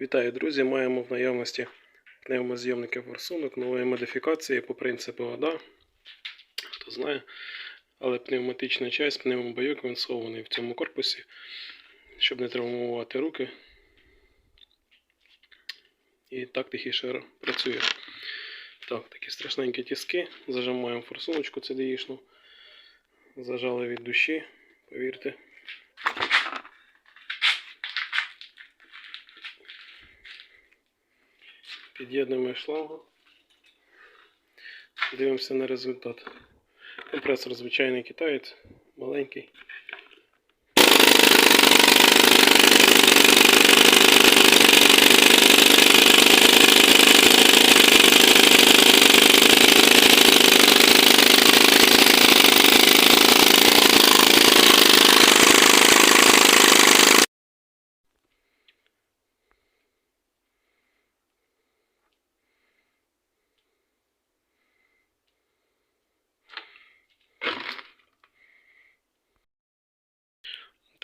Вітаю, друзі! Маємо в наявності пневмозйомники форсунок нової модифікації по принципу ОДА. Хто знає, але пневматична часть, пневмобайок він схований в цьому корпусі, щоб не травмувати руки. І так тихіше працює. Так, такі страшненькі тіски. Зажимаємо форсуночку CDI-шну. Зажали від душі, повірте. Під'єднуємо шлангу. Дивимося на результат. Компресор звичайний китаєць, маленький.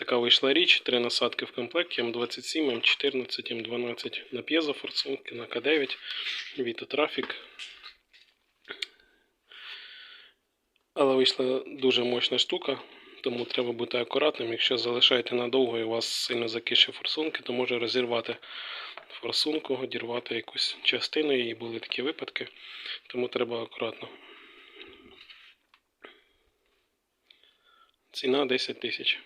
Така вийшла річ, три насадки в комплекті М27, М14, М12 на п'єзофорсунки, на К9, Vito Traffic. Але вийшла дуже мощна штука, тому треба бути акуратним. Якщо залишаєте надовго і у вас сильно закише форсунки, то може розірвати форсунку, одірвати якусь частину, і були такі випадки, тому треба акуратно. Ціна 10 тисяч.